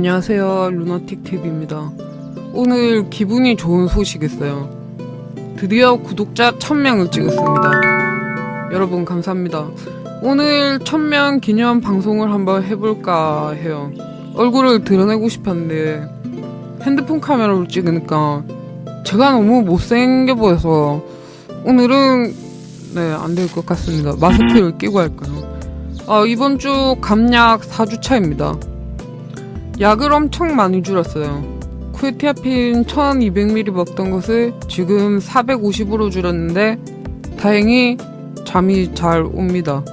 안녕하세요. 루나틱TV입니다. 오늘 기분이 좋은 소식 있어요. 드디어 구독자 1000명을 찍었습니다. 여러분 감사합니다. 오늘 1000명 기념 방송을 한번 해볼까 해요. 얼굴을 드러내고 싶었는데 핸드폰 카메라로 찍으니까 제가 너무 못생겨 보여서 오늘은 네, 안 될 것 같습니다. 마스크를 끼고 할까요? 아, 이번 주 감약 4주차입니다. 약을 엄청 많이 줄였어요. 쿠에티아핀 1200ml 먹던 것을 지금 450으로 줄였는데 다행히 잠이 잘 옵니다.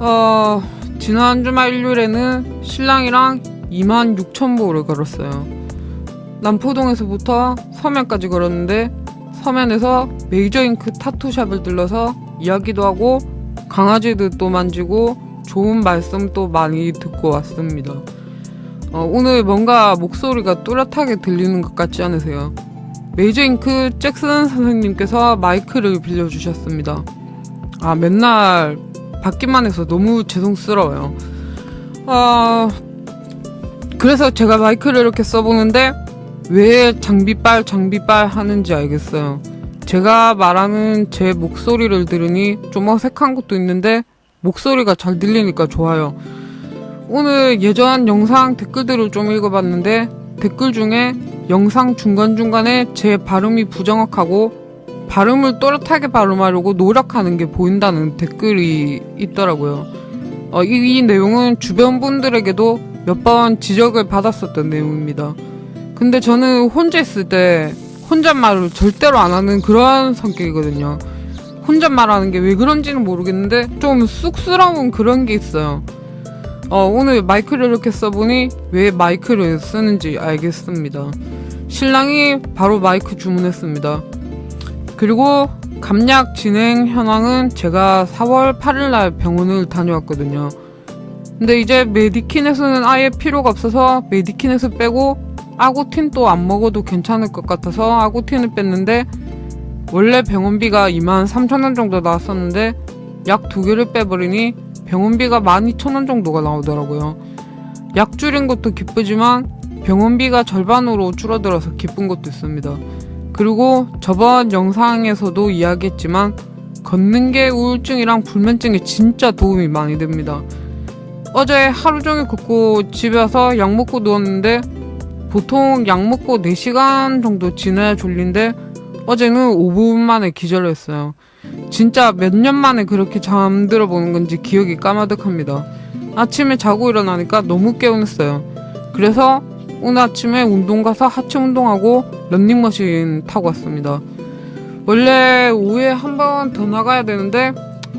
어, 지난 주말 일요일에는 신랑이랑 2만 6천 보를 걸었어요. 남포동에서부터 서면까지 걸었는데 서면에서 메이저잉크 타투샵을 들러서 이야기도 하고 강아지들도 만지고 좋은 말씀도 많이 듣고 왔습니다. 어, 오늘 뭔가 목소리가 뚜렷하게 들리는 것 같지 않으세요? 메이저잉크 잭슨 선생님께서 마이크를 빌려주셨습니다. 아, 맨날 받기만 해서 너무 죄송스러워요. 아, 그래서 제가 마이크를 이렇게 써보는데 왜 장비빨 장비빨 하는지 알겠어요. 제가 말하는 제 목소리를 들으니 좀 어색한 것도 있는데 목소리가 잘 들리니까 좋아요. 오늘 예전 영상 댓글들을 좀 읽어봤는데 댓글 중에 영상 중간중간에 제 발음이 부정확하고 발음을 또렷하게 발음하려고 노력하는 게 보인다는 댓글이 있더라고요. 어, 이, 이 내용은 주변 분들에게도 몇 번 지적을 받았었던 내용입니다. 근데 저는 혼자 있을 때 혼잣말을 절대로 안 하는 그런 성격이거든요. 혼잣말 하는 게 왜 그런지는 모르겠는데 좀 쑥스러운 그런 게 있어요. 어, 오늘 마이크를 이렇게 써보니 왜 마이크를 쓰는지 알겠습니다. 신랑이 바로 마이크 주문했습니다. 그리고 감약 진행 현황은 제가 4월 8일 날 병원을 다녀왔거든요. 근데 이제 메디킨에서는 아예 필요가 없어서 메디킨에서 빼고 아고틴 또안 먹어도 괜찮을 것 같아서 아고틴을 뺐는데 원래 병원비가 2만 3천 원 정도 나왔었는데 약 두 개를 빼버리니 병원비가 12,000원 정도가 나오더라고요. 약 줄인 것도 기쁘지만 병원비가 절반으로 줄어들어서 기쁜 것도 있습니다. 그리고 저번 영상에서도 이야기했지만 걷는 게 우울증이랑 불면증에 진짜 도움이 많이 됩니다. 어제 하루 종일 걷고 집에 와서 약 먹고 누웠는데 보통 약 먹고 4시간 정도 지나야 졸린데 어제는 5분 만에 기절을 했어요. 진짜 몇 년 만에 그렇게 잠들어 보는 건지 기억이 까마득합니다. 아침에 자고 일어나니까 너무 개운했어요. 그래서 오늘 아침에 운동 가서 하체 운동하고 런닝머신 타고 왔습니다. 원래 오후에 한 번 더 나가야 되는데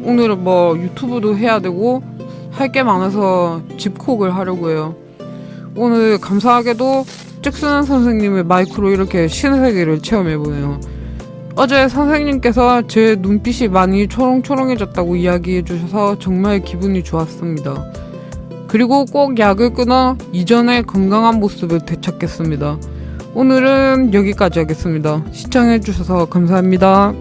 오늘은 뭐 유튜브도 해야 되고 할 게 많아서 집콕을 하려고 해요. 오늘 감사하게도 잭슨 선생님의 마이크로 이렇게 신세계를 체험해보네요. 어제 선생님께서 제 눈빛이 많이 초롱초롱해졌다고 이야기해 주셔서 정말 기분이 좋았습니다. 그리고 꼭 약을 끊어 이전의 건강한 모습을 되찾겠습니다. 오늘은 여기까지 하겠습니다. 시청해 주셔서 감사합니다.